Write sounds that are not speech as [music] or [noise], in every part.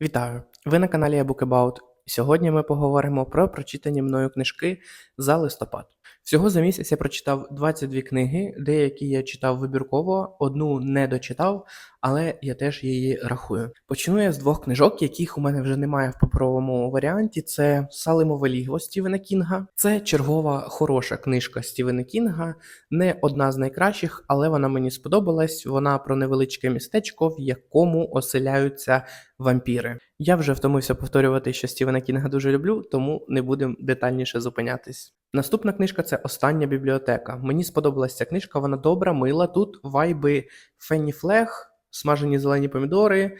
Вітаю! Ви на каналі About. Сьогодні ми поговоримо про прочитані мною книжки за листопад. Всього за місяць я прочитав 22 книги, деякі я читав вибірково, одну не дочитав, але я теж її рахую. Почну я з двох книжок, яких у мене вже немає в паперовому варіанті. Це Салимове лігво Стівена Кінга. Це чергова хороша книжка Стівена Кінга, не одна з найкращих, але вона мені сподобалась. Вона про невеличке містечко, в якому оселяються вампіри. Я вже втомився повторювати, що Стівена Кінга дуже люблю, тому не будемо детальніше зупинятись. Наступна книжка це Остання бібліотека. Мені сподобалася ця книжка, вона добра, мила. Тут вайби Фенні Флег, смажені зелені помідори,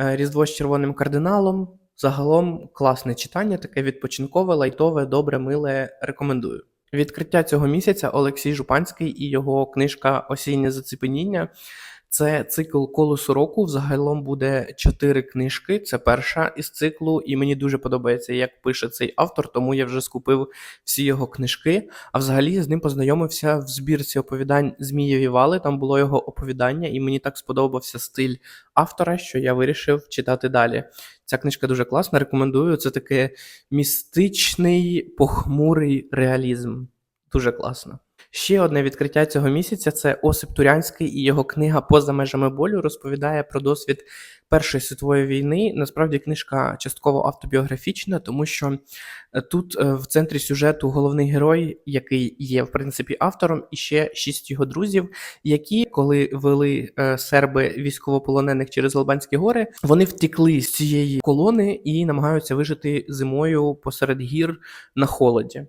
е, Різдво з червоним кардиналом. Загалом класне читання, таке відпочинкове, лайтове, добре, миле. Рекомендую. Відкриття цього місяця Олексій Жупанський і його книжка Осіннє заціпеніння. Це цикл колесу року. Взагалом буде чотири книжки. Це перша із циклу, і мені дуже подобається, як пише цей автор, тому я вже скупив всі його книжки. А взагалі я з ним познайомився в збірці оповідань Змієві вали. Там було його оповідання, і мені так сподобався стиль автора, що я вирішив читати далі. Ця книжка дуже класна. Рекомендую. Це таке містичний похмурий реалізм. Дуже класно. Ще одне відкриття цього місяця це Осип Турянський і його книга Поза межами болю розповідає про досвід Першої світової війни. Насправді книжка частково автобіографічна, тому що е, тут е, в центрі сюжету головний герой, який є в принципі автором, і ще шість його друзів, які, коли вели е, серби військовополонених через Албанські гори, вони втекли з цієї колони і намагаються вижити зимою посеред гір на холоді.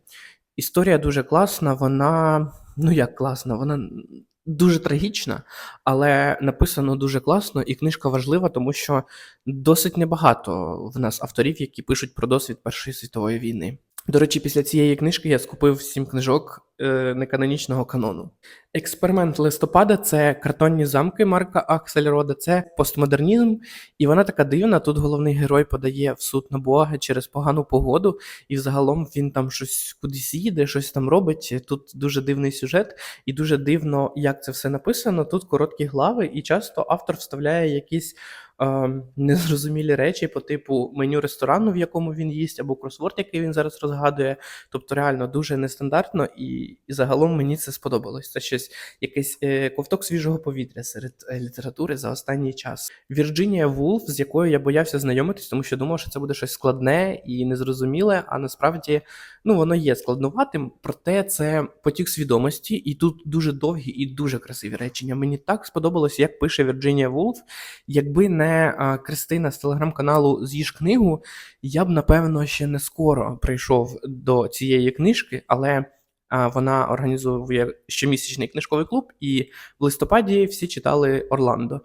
Історія дуже класна, вона, ну як класна, вона дуже трагічна, але написано дуже класно, і книжка важлива, тому що досить небагато в нас авторів, які пишуть про досвід Першої світової війни. До речі, після цієї книжки я скупив сім книжок е, неканонічного канону. Експеримент листопада це картонні замки Марка Аксельрода, це постмодернізм, і вона така дивна. Тут головний герой подає в суд на Бога через погану погоду, і взагалом він там щось кудись їде, щось там робить. Тут дуже дивний сюжет, і дуже дивно, як це все написано. Тут короткі глави, і часто автор вставляє якісь. Е, Незрозумілі речі по типу меню ресторану, в якому він їсть, або кросворд, який він зараз розгадує. Тобто, реально дуже нестандартно, і, і загалом мені це сподобалось. Це щось якийсь е, ковток свіжого повітря серед е, літератури за останній час. Вірджинія Вулф, з якою я боявся знайомитись, тому що думав, що це буде щось складне і незрозуміле. А насправді ну воно є складноватим, проте це потік свідомості, і тут дуже довгі і дуже красиві речення. Мені так сподобалось, як пише Вірджинія Вулф. Якби не Кристина з телеграм-каналу З'їж книгу, я б напевно ще не скоро прийшов до цієї книжки, але. Вона організовує щомісячний книжковий клуб, і в листопаді всі читали Орландо.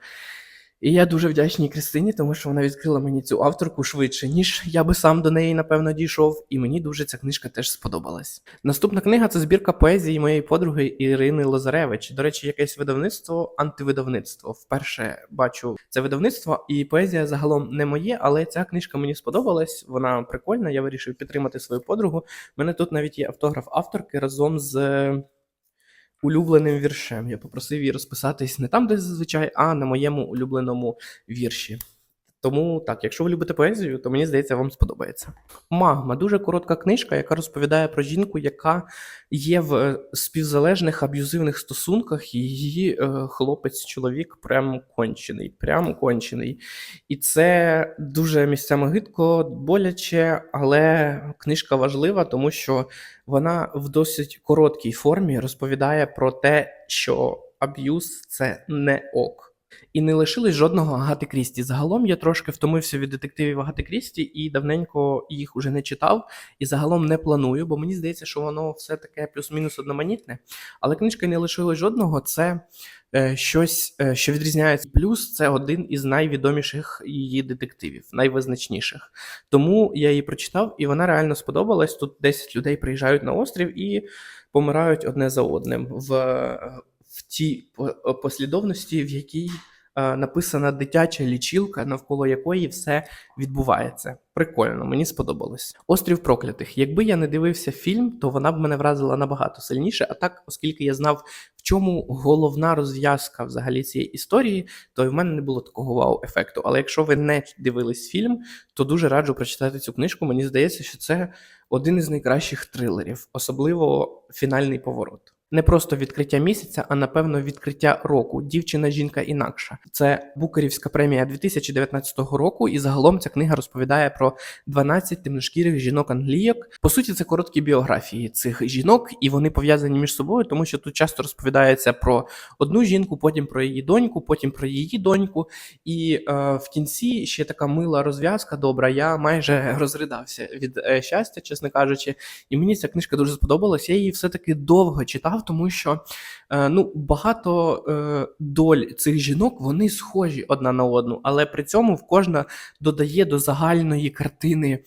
І я дуже вдячний Кристині, тому що вона відкрила мені цю авторку швидше, ніж я би сам до неї, напевно, дійшов, і мені дуже ця книжка теж сподобалась. Наступна книга це збірка поезії моєї подруги Ірини Лозаревич. До речі, якесь видавництво, антивидавництво. Вперше бачу це видавництво, і поезія загалом не моє, але ця книжка мені сподобалась. Вона прикольна. Я вирішив підтримати свою подругу. У мене тут навіть є автограф авторки разом з улюбленим віршем. Я попросив її розписатись не там, де зазвичай, а на моєму улюбленому вірші. Тому так, якщо ви любите поезію, то мені здається, вам сподобається. Магма дуже коротка книжка, яка розповідає про жінку, яка є в е, співзалежних аб'юзивних стосунках, і її е, хлопець-чоловік прям кончений, прям кончений. І це дуже місцями гидко, боляче, але книжка важлива, тому що вона в досить короткій формі розповідає про те, що аб'юз це не ок. І не лишилось жодного Агати Крісті. Загалом я трошки втомився від детективів Агати Крісті і давненько їх уже не читав. І загалом не планую, бо мені здається, що воно все таке плюс-мінус одноманітне. Але книжка не лишилось жодного. Це е, щось, е, що відрізняється. Плюс це один із найвідоміших її детективів, найвизначніших. Тому я її прочитав, і вона реально сподобалась. Тут 10 людей приїжджають на острів і помирають одне за одним в, в тій послідовності, в якій е, написана дитяча лічилка, навколо якої все відбувається. Прикольно, мені сподобалось. Острів проклятих. Якби я не дивився фільм, то вона б мене вразила набагато сильніше. А так, оскільки я знав, в чому головна розв'язка взагалі цієї історії, то в мене не було такого вау-ефекту. Але якщо ви не дивились фільм, то дуже раджу прочитати цю книжку. Мені здається, що це один із найкращих трилерів, особливо фінальний поворот. Не просто відкриття місяця, а напевно відкриття року. Дівчина, жінка інакша. Це Букерівська премія 2019 року, і загалом ця книга розповідає про 12 темношкірих жінок-англійок. По суті, це короткі біографії цих жінок, і вони пов'язані між собою, тому що тут часто розповідається про одну жінку, потім про її доньку, потім про її доньку. І е, в кінці ще така мила розв'язка. Добра. Я майже розридався від е, щастя, чесно кажучи. І мені ця книжка дуже сподобалась. Я її все-таки довго читав, тому що е, ну, багато е, доль цих жінок вони схожі одна на одну, але при цьому в кожна додає до загальної картини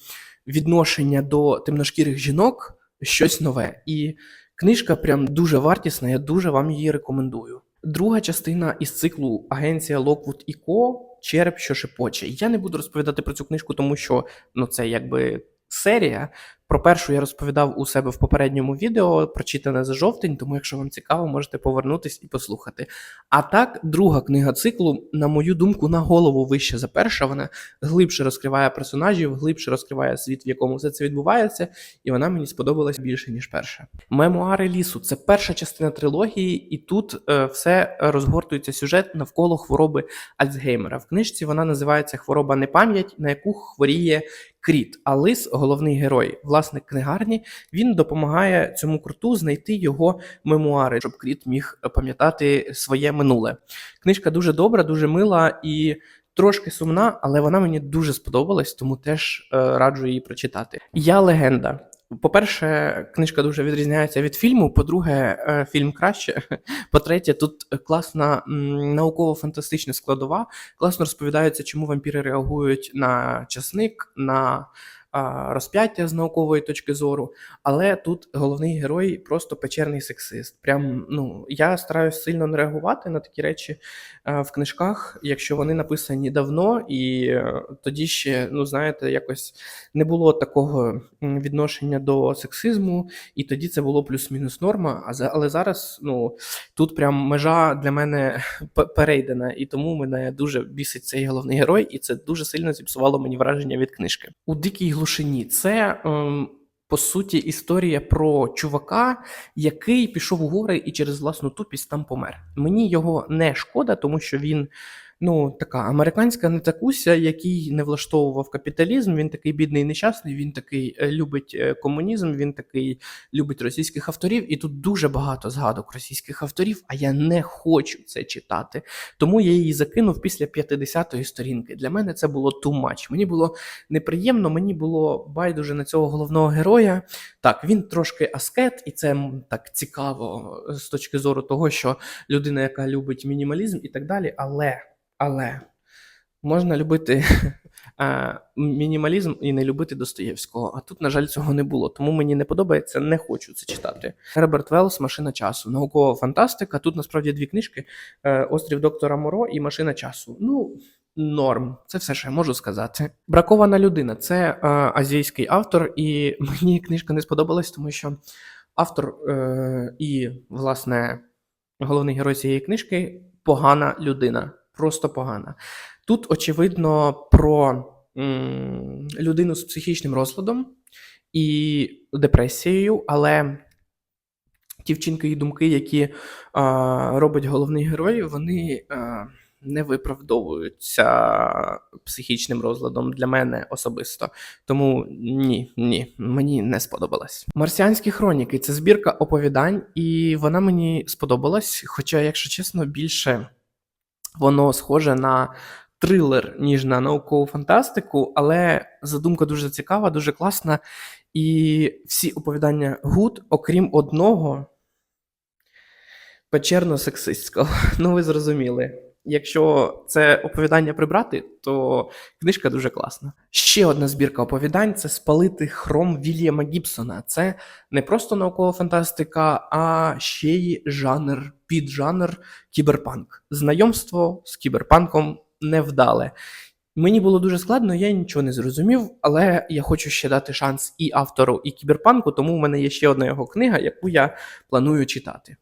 відношення до темношкірих жінок щось нове. І книжка прям дуже вартісна, я дуже вам її рекомендую. Друга частина із циклу Агенція Локвуд і Ко Череп, що шепоче. Я не буду розповідати про цю книжку, тому що ну це якби серія. Про першу я розповідав у себе в попередньому відео, прочитане за жовтень, тому якщо вам цікаво, можете повернутись і послухати. А так, друга книга циклу, на мою думку, на голову вище за перша. Вона глибше розкриває персонажів, глибше розкриває світ, в якому все це відбувається, і вона мені сподобалась більше, ніж перша. Мемуари лісу це перша частина трилогії, і тут е, все розгортується сюжет навколо хвороби Альцгеймера. В книжці вона називається Хвороба непам'ять, на яку хворіє Кріт. А лис, головний герой, власник книгарні, він допомагає цьому круту знайти його мемуари, щоб Кріт міг пам'ятати своє минуле. Книжка дуже добра, дуже мила і. Трошки сумна, але вона мені дуже сподобалась, тому теж е, раджу її прочитати. Я легенда. По-перше, книжка дуже відрізняється від фільму. По-друге, е, фільм краще. [laughs] По-третє, тут класна науково-фантастична складова. Класно розповідається, чому вампіри реагують на часник, на розп'яття з наукової точки зору. Але тут головний герой просто печерний сексист. Прям ну я стараюсь сильно не реагувати на такі речі е, в книжках, якщо вони написані давно, і е, тоді ще, ну знаєте, якось не було такого відношення до сексизму, і тоді це було плюс-мінус норма. Але зараз ну тут прям межа для мене [laughs] перейдена, і тому мене дуже бісить цей головний герой, і це дуже сильно зіпсувало мені враження від книжки. У дикій глушині це. Ем, по суті, історія про чувака, який пішов у гори і через власну тупість там помер. Мені його не шкода, тому що він. Ну, така американська нетакуся, який не влаштовував капіталізм. Він такий бідний, нещасний. Він такий е, любить е, комунізм. Він такий любить російських авторів. І тут дуже багато згадок російських авторів. А я не хочу це читати. Тому я її закинув після 50-ї сторінки. Для мене це було too much. Мені було неприємно, мені було байдуже на цього головного героя. Так, він трошки аскет, і це так цікаво е, з точки зору того, що людина, яка любить мінімалізм і так далі, але. Але можна любити [laughs] е, мінімалізм і не любити Достоєвського. А тут, на жаль, цього не було. Тому мені не подобається, не хочу це читати. Герберт Велс, Машина часу. Наукова фантастика. Тут насправді дві книжки: е, Острів доктора Моро і Машина часу. Ну. Норм, це все, що я можу сказати. Бракована людина це е, азійський автор, і [laughs] мені книжка не сподобалась, тому що автор е, і, власне, головний герой цієї книжки погана людина просто погана. Тут, очевидно, про м, людину з психічним розладом і депресією, але ті вчинки і думки, які а, робить головний герой, вони а, не виправдовуються психічним розладом для мене особисто. Тому ні, ні, мені не сподобалось. Марсіанські хроніки це збірка оповідань, і вона мені сподобалась. Хоча, якщо чесно, більше воно схоже на трилер, ніж на наукову фантастику, але задумка дуже цікава, дуже класна. І всі оповідання гуд, окрім одного печерно-сексистського. [laughs] Ну, ви зрозуміли. Якщо це оповідання прибрати, то книжка дуже класна. Ще одна збірка оповідань це спалити хром Вільяма Гібсона. Це не просто наукова фантастика, а ще й жанр, піджанр кіберпанк. Знайомство з кіберпанком невдале. Мені було дуже складно, я нічого не зрозумів, але я хочу ще дати шанс і автору, і кіберпанку, тому в мене є ще одна його книга, яку я планую читати.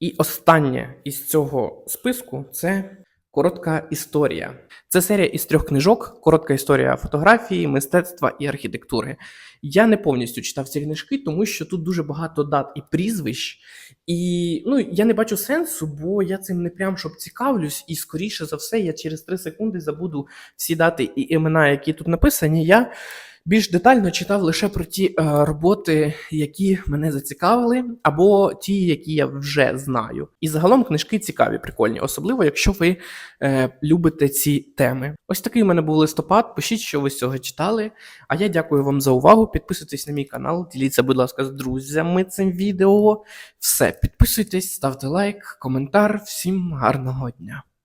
І останнє із цього списку це коротка історія. Це серія із трьох книжок: коротка історія фотографії, мистецтва і архітектури. Я не повністю читав ці книжки, тому що тут дуже багато дат і прізвищ. І ну, я не бачу сенсу, бо я цим не прям щоб цікавлюсь, і скоріше за все, я через 3 секунди забуду всі дати і імена, які тут написані. Я більш детально читав лише про ті е, роботи, які мене зацікавили, або ті, які я вже знаю. І загалом книжки цікаві, прикольні, особливо якщо ви е, любите ці теми. Ось такий у мене був листопад. Пишіть, що ви з цього читали. А я дякую вам за увагу. Підписуйтесь на мій канал, діліться, будь ласка, з друзями цим відео. Все, підписуйтесь, ставте лайк, коментар. Всім гарного дня!